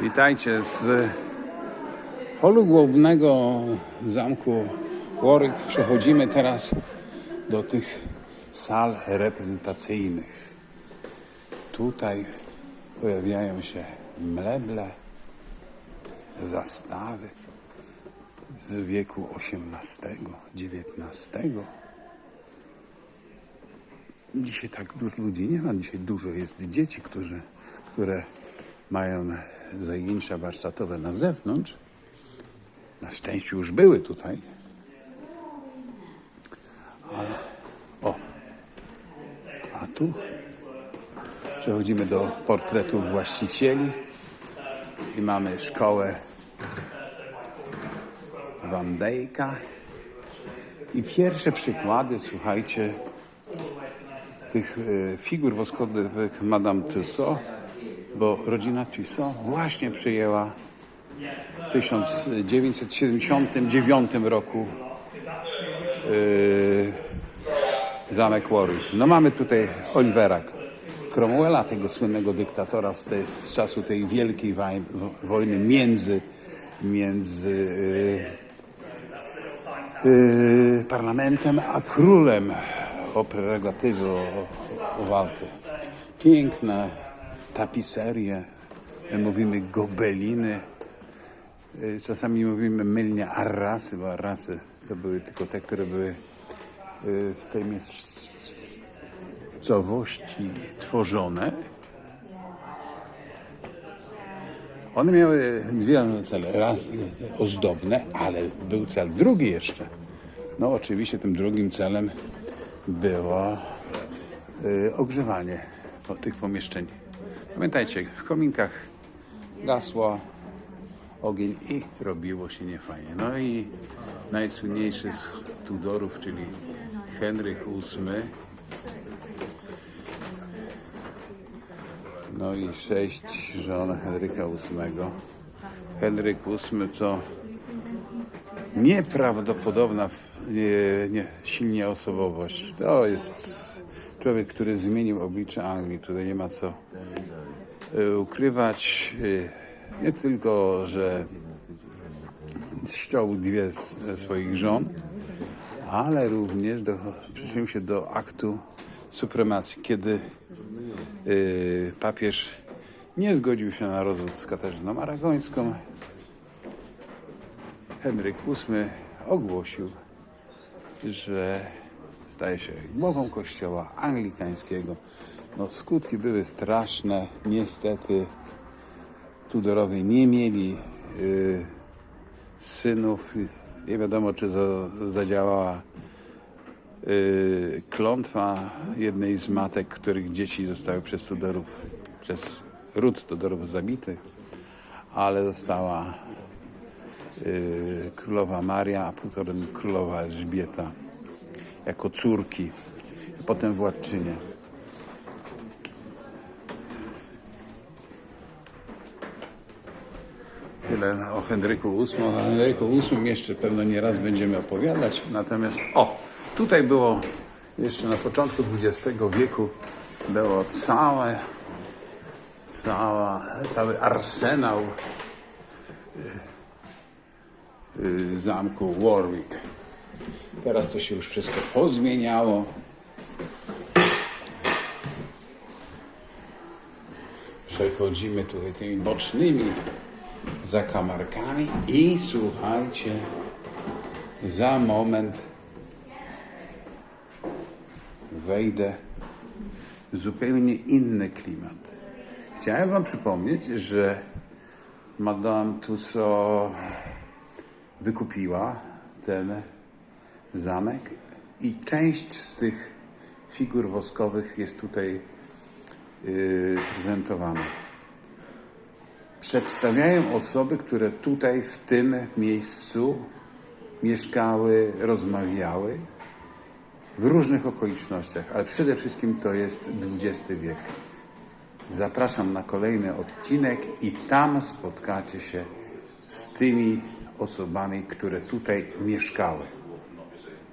Witajcie z holu głównego zamku Warwick. Przechodzimy teraz do tych sal reprezentacyjnych. Tutaj pojawiają się meble, zastawy z wieku XVIII, XIX. Dzisiaj tak dużo ludzi nie ma. Dzisiaj dużo jest dzieci, którzy, które mają zajęcia warsztatowe na zewnątrz. Na szczęście już były tutaj. Ale o, a tu przechodzimy do portretu właścicieli i mamy szkołę Van. I pierwsze przykłady, słuchajcie, tych e, figur woskowych Madame Tussaud, bo rodzina Tussaud właśnie przyjęła w 1979 roku e, zamek Warwick. No mamy tutaj Olivera Cromwella, tego słynnego dyktatora z, tej, z czasu tej wielkiej wojny między, między e, e, parlamentem a królem o prerogatywy, o, o, walkę. Piękne tapiserie, my mówimy gobeliny, Y, czasami mówimy mylnie arrasy, bo arrasy to były tylko te, które były y, w tej miejscowości tworzone. One miały dwie cele. Raz ozdobne, ale był cel drugi jeszcze. No oczywiście tym drugim celem było y, ogrzewanie tych pomieszczeń. Pamiętajcie, w kominkach gasło ogień i robiło się niefajnie. No i najsłynniejszy z Tudorów, czyli Henryk VIII. No i sześć żon Henryka VIII. Henryk VIII to nieprawdopodobna nie, nie, silnie osobowość. To jest człowiek, który zmienił oblicze Anglii. Tutaj nie ma co ukrywać. y, Nie tylko, że ściął dwie ze swoich żon, ale również do, przyczynił się do aktu supremacji, kiedy y, papież nie zgodził się na rozwód z Katarzyną Aragońską. Henryk VIII ogłosił, że staje się głową kościoła anglikańskiego. No, skutki były straszne. Niestety Tudorowie nie mieli y, synów. Nie wiadomo, czy za, zadziałała y, klątwa jednej z matek, których dzieci zostały przez Tudorów, przez ród Tudorów zabitych, ale została y, królowa Maria, a potem królowa Elżbieta jako córki, potem władczynie. Tyle o Henryku VIII. O Henryku VIII jeszcze pewno nie raz będziemy opowiadać. Natomiast o, tutaj było jeszcze na początku XX wieku było całe, cała, cały arsenał y, y, zamku Warwick. Teraz to się już wszystko pozmieniało. Przechodzimy tutaj tymi bocznymi zakamarkami i słuchajcie, za moment wejdę w zupełnie inny klimat. Chciałem Wam przypomnieć, że Madame Tussaud wykupiła ten zamek i część z tych figur woskowych jest tutaj yy, prezentowana przedstawiają osoby, które tutaj w tym miejscu mieszkały, rozmawiały w różnych okolicznościach, ale przede wszystkim to jest XX wiek. Zapraszam na kolejny odcinek i tam spotkacie się z tymi osobami, które tutaj mieszkały.